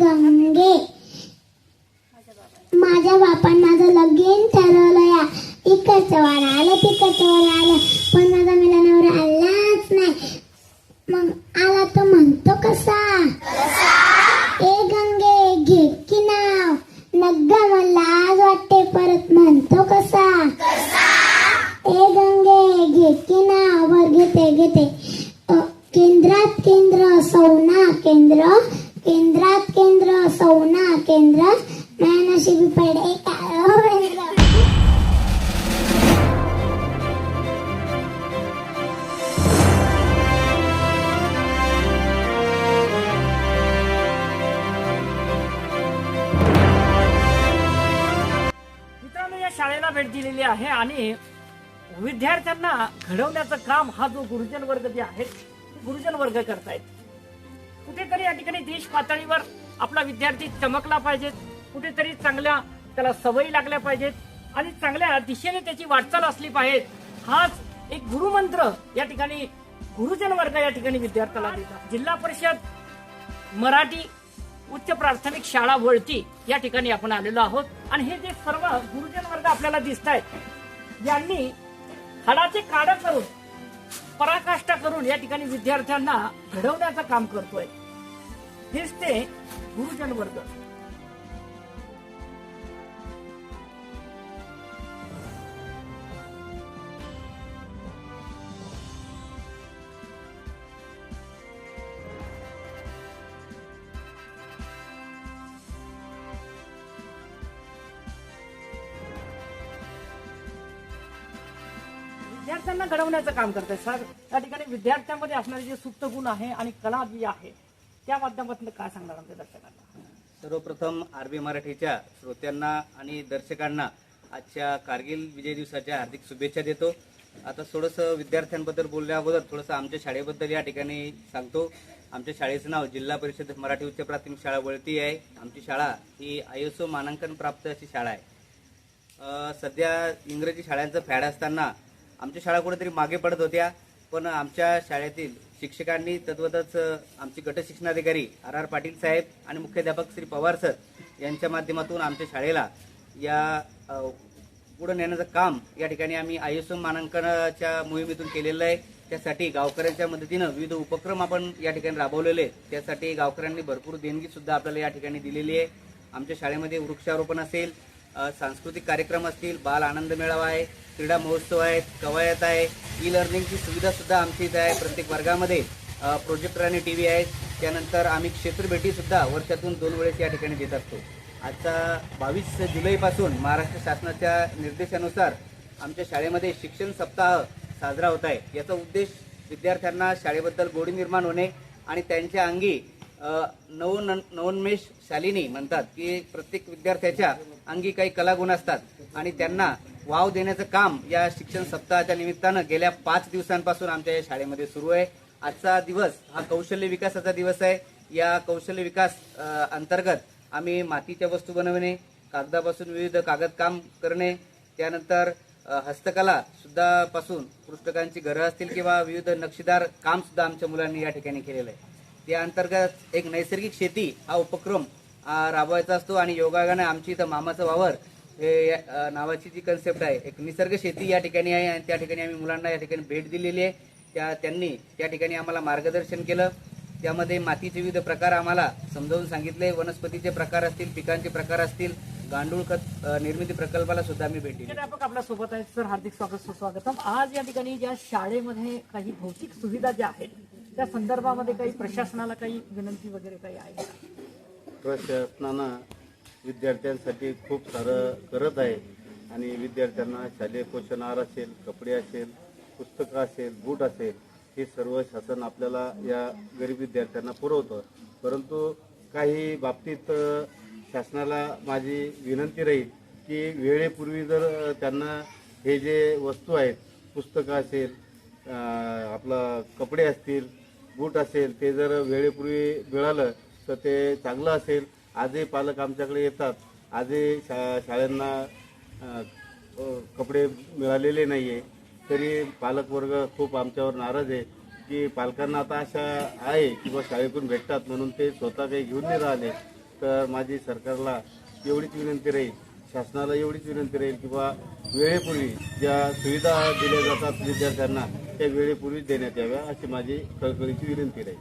गंगे. माझ्या बापान माझं लगीन ठरवलं या इकडचं वार आलं तिकडचं वार आलं पण माझा मेला नवरा आलाच नाही. मग आला तो म्हणतो कसा? ए गंगे घे की नाव? नग्गा मला आज वाटते परत म्हणतो कसा? ए गंगे घे की नाव? बर घेते घेते. केंद्रात केंद्र सौना केंद्र केंद्रात केंद्र सौना केंद्र. नशिबी पडे हो, मित्रांनो या शाळेला भेट दिलेली आहे आणि विद्यार्थ्यांना घडवण्याचं काम हा जो गुरुजन वर्ग जे आहे गुरुजन वर्ग करतायत. कुठेतरी या ठिकाणी देश पातळीवर आपला विद्यार्थी चमकला पाहिजे कुठेतरी चांगल्या त्याला सवयी लागल्या पाहिजेत. आणि चांगल्या दिशेने त्याची वाटचाल असली पाहिजे. हाच एक गुरुमंत्र या ठिकाणी गुरुजन वर्ग या ठिकाणी विद्यार्थ्याला देतात. जिल्हा परिषद मराठी उच्च प्राथमिक शाळा वळती या ठिकाणी आपण आलेलो आहोत. आणि हे जे सर्व गुरुजन वर्ग आपल्याला दिसत आहेत यांनी हाडाचे काढ करून पराकाष्ठा करून या ठिकाणी विद्यार्थ्यांना घडवण्याचं काम करतोय. हेच ते गुरुजन वर्ग. विद्यार्थ्यांना घडवण्याचं काम करतात सर या ठिकाणी विद्यार्थ्यांमध्ये असणारे जे सुप्त गुण आहे आणि कला जी आहे त्या माध्यमातून काय सांगणार आमच्या दर्शकांना? सर्वप्रथम आर बी मराठीच्या श्रोत्यांना आणि दर्शकांना आजच्या कारगिल विजय दिवसाच्या हार्दिक शुभेच्छा देतो. आता थोडंसं विद्यार्थ्यांबद्दल बोलल्या अगोदर थोडंसं आमच्या शाळेबद्दल या ठिकाणी सांगतो. आमच्या शाळेचं नाव जिल्हा परिषद मराठी उच्च प्राथमिक शाळा वळती आहे. आमची शाळा ही आय एस ओ मानांकन प्राप्त अशी शाळा आहे. सध्या इंग्रजी शाळांचं फॅड असताना आमच्या शाळा कुठेतरी मागे पडत होत्या पण आमच्या शाळेतील शिक्षकांनी तद्वतच आमचे गट शिक्षणाधिकारी आर आर पाटील साहेब आणि मुख्याध्यापक श्री पवार सर यांच्या माध्यमातून आमच्या शाळेला या पुढे नेण्याचं काम या ठिकाणी आम्ही आय एस मानांकनाच्या मोहिमेतून केलेलं आहे. त्यासाठी गावकऱ्यांच्या मदतीनं विविध उपक्रम आपण या ठिकाणी राबवलेले त्यासाठी गावकऱ्यांनी भरपूर देणगीसुद्धा आपल्याला या ठिकाणी दिलेली आहे. आमच्या शाळेमध्ये वृक्षारोपण असेल सांस्कृतिक कार्यक्रम असतील बाल आनंद मेळावा आहे क्रीडा महोत्सव आहेत कवायत आहे ई लर्निंगची सुविधासुद्धा आमची इथे आहे प्रत्येक वर्गामध्ये. प्रोजेक्टर आणि टी व्ही आहेत. त्यानंतर आम्ही क्षेत्रभेटीसुद्धा वर्षातून दोन वेळेस या ठिकाणी देत असतो. आता बावीस जुलैपासून महाराष्ट्र शासनाच्या निर्देशानुसार आमच्या शाळेमध्ये शिक्षण सप्ताह साजरा होत आहे. याचा उद्देश विद्यार्थ्यांना शाळेबद्दल गोडी निर्माण होणे आणि त्यांच्या अंगी नवन नवोन्मेष शालिनी म्हणतात की प्रत्येक विद्यार्थ्याच्या अंगी काही कलागुण असतात आणि त्यांना वाव देण्याचं काम या शिक्षण सप्ताहाच्या निमित्तानं गेल्या पाच दिवसांपासून आमच्या या शाळेमध्ये सुरू आहे. आजचा दिवस हा कौशल्य विकासाचा दिवस आहे. या कौशल्य विकास अंतर्गत आम्ही मातीच्या वस्तू बनवणे कागदापासून विविध कागद काम करणे त्यानंतर हस्तकला सुद्धा पासून पुस्तकांची घरं असतील किंवा विविध नक्षीदार काम सुद्धा आमच्या मुलांनी या ठिकाणी केलेलं आहे. त्या अंतर्गत एक नैसर्गिक शेती हा उपक्रम राबवायचा असतो आणि योगायोगाने आमची इथं मामाचं वावर हे नावाची जी कन्सेप्ट आहे एक निसर्ग शेती या ठिकाणी आहे आणि त्या ठिकाणी आम्ही मुलांना या ठिकाणी भेट दिलेली आहे. त्या त्यांनी त्या ठिकाणी आम्हाला मार्गदर्शन केलं. त्यामध्ये मातीचे विविध प्रकार आम्हाला समजावून सांगितले. वनस्पतीचे प्रकार असतील पिकांचे प्रकार असतील गांडूळ खत निर्मिती प्रकल्पाला सुद्धा आम्ही भेट दिली. आपल्यासोबत आहेत सर हार्दिक स्वागत सुस्वागतम आज या ठिकाणी ज्या शाळेमध्ये काही भौतिक सुविधा ज्या आहेत त्या संदर्भामध्ये काही प्रशासनाला काही विनंती वगैरे काही आहे? प्रशासनानं विद्यार्थ्यांसाठी खूप सारं करत आहे. आणि विद्यार्थ्यांना शालेय पोषण आहार असेल कपडे असेल पुस्तकं असेल बूट असेल हे सर्व शासन आपल्याला या गरीब विद्यार्थ्यांना पुरवतं. परंतु काही बाबतीत शासनाला माझी विनंती राहील की वेळेपूर्वी जर त्यांना हे जे वस्तू आहेत पुस्तकं असेल आपलं कपडे असतील बूट असेल ते जर वेळेपूर्वी मिळालं तर ते चांगलं असेल. आजही पालक आमच्याकडे येतात. आजही शा शाळांना कपडे मिळालेले नाही आहे तरी पालकवर्ग खूप आमच्यावर नाराज आहे की पालकांना आता अशा आहे की बा शाळेतून भेटतात म्हणून ते स्वतः काही घेऊन नाही राहिले. तर माझी सरकारला एवढीच विनंती राहील शासनाला एवढीच विनंती राहील की बा वेळेपूर्वी ज्या सुविधा दिल्या जातात विद्यार्थ्यांना त्या वेळेपूर्वी देण्यात याव्या अशी माझी कळकळीची विनंती राहील.